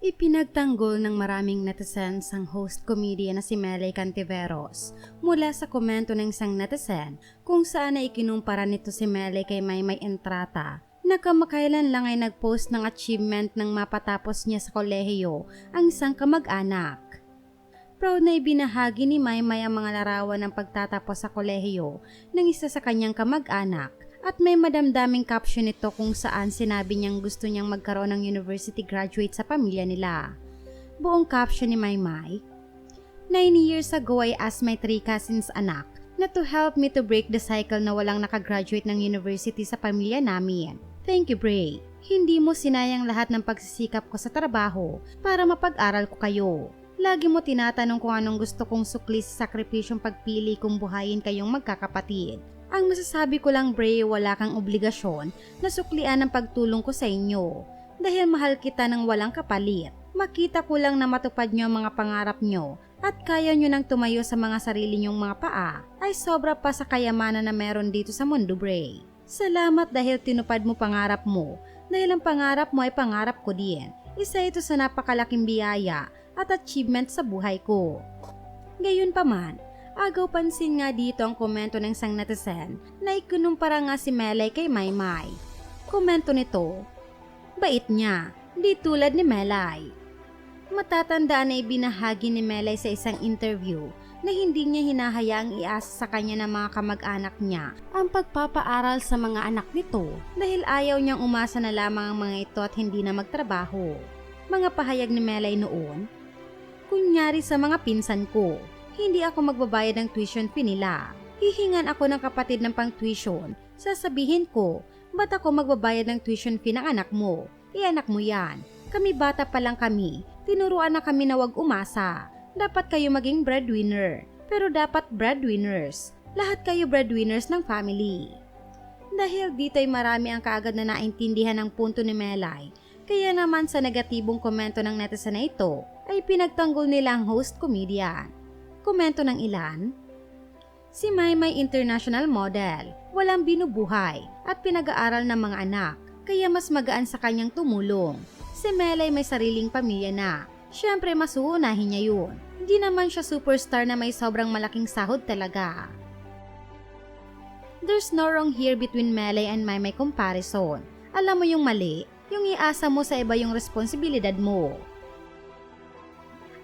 Ipinagtanggol ng maraming netizens ang host comedian na si Melay Cantiveros mula sa komento ng isang netizen kung saan ay ikinumpara nito si Melay kay Maymay Entrata na kamakailan lang ay nagpost ng achievement ng mapatapos niya sa kolehiyo ang isang kamag-anak. Proud na ibinahagi ni Maymay ang mga larawan ng pagtatapos sa kolehiyo ng isa sa kanyang kamag-anak at may madamdaming caption nito kung saan sinabi niyang gusto niyang magkaroon ng university graduate sa pamilya nila. Buong caption ni Maymay, Nine years ago I asked my three cousins anak na to help me to break the cycle na walang nakagraduate ng university sa pamilya namin. Thank you, Bray. Hindi mo sinayang lahat ng pagsisikap ko sa trabaho para mapag-aral ko kayo. Lagi mo tinatanong kung anong gusto kong sukli sa sakripisyong pagpili kung buhayin kayong magkakapatid. Ang masasabi ko lang, Bray, wala kang obligasyon na suklian ang pagtulong ko sa inyo. Dahil mahal kita ng walang kapalit. Makita ko lang na matupad nyo ang mga pangarap nyo at kaya nyo nang tumayo sa mga sarili nyong mga paa ay sobra pa sa kayamanan na meron dito sa mundo, Bray. Salamat dahil tinupad mo pangarap mo. Dahil ang pangarap mo ay pangarap ko din. Isa ito sa napakalaking biyaya at achievement sa buhay ko. Gayon pa man, Agaw pansin nga dito ang komento ng isang netizen na ikunumpara nga si Melay kay Maymay. Komento nito, Bait niya, di tulad ni Melay. Matatandaan na ibinahagi ni Melay sa isang interview na hindi niya hinahayaang iasa sa kanya ng mga kamag-anak niya ang pagpapaaral sa mga anak nito dahil ayaw niyang umasa na lamang ang mga ito at hindi na magtrabaho. Mga pahayag ni Melay noon, Kunyari sa mga pinsan ko, hindi ako magbabayad ng tuition fee nila. Hihingan ako ng kapatid ng pang tuition. Sasabihin ko, ba't ako magbabayad ng tuition fee ng anak mo? Eh anak mo yan. Kami bata pa lang kami. Tinuruan na kami na wag umasa. Dapat kayo maging breadwinner. Pero dapat breadwinners. Lahat kayo breadwinners ng family. Dahil dito ay marami ang kaagad na naintindihan ng punto ni Melay. Kaya naman sa negatibong komento ng netizen na ito, ay pinagtanggol nila ang host comedian. Komento ng ilan? Si Maymay International Model, walang binubuhay at pinag-aaral ng mga anak, kaya mas magaan sa kanyang tumulong. Si Melay may sariling pamilya na, syempre mas uunahin niya yun. Hindi naman siya superstar na may sobrang malaking sahod talaga. There's no wrong here between Melay and Maymay comparison. Alam mo yung mali, yung iasa mo sa iba yung responsibilidad mo.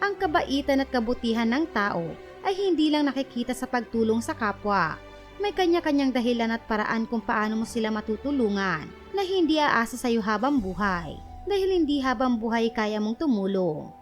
Ang kabaitan at kabutihan ng tao ay hindi lang nakikita sa pagtulong sa kapwa. May kanya-kanyang dahilan at paraan kung paano mo sila matutulungan na hindi aasa sa iyo habang buhay. Dahil hindi habang buhay kaya mong tumulong.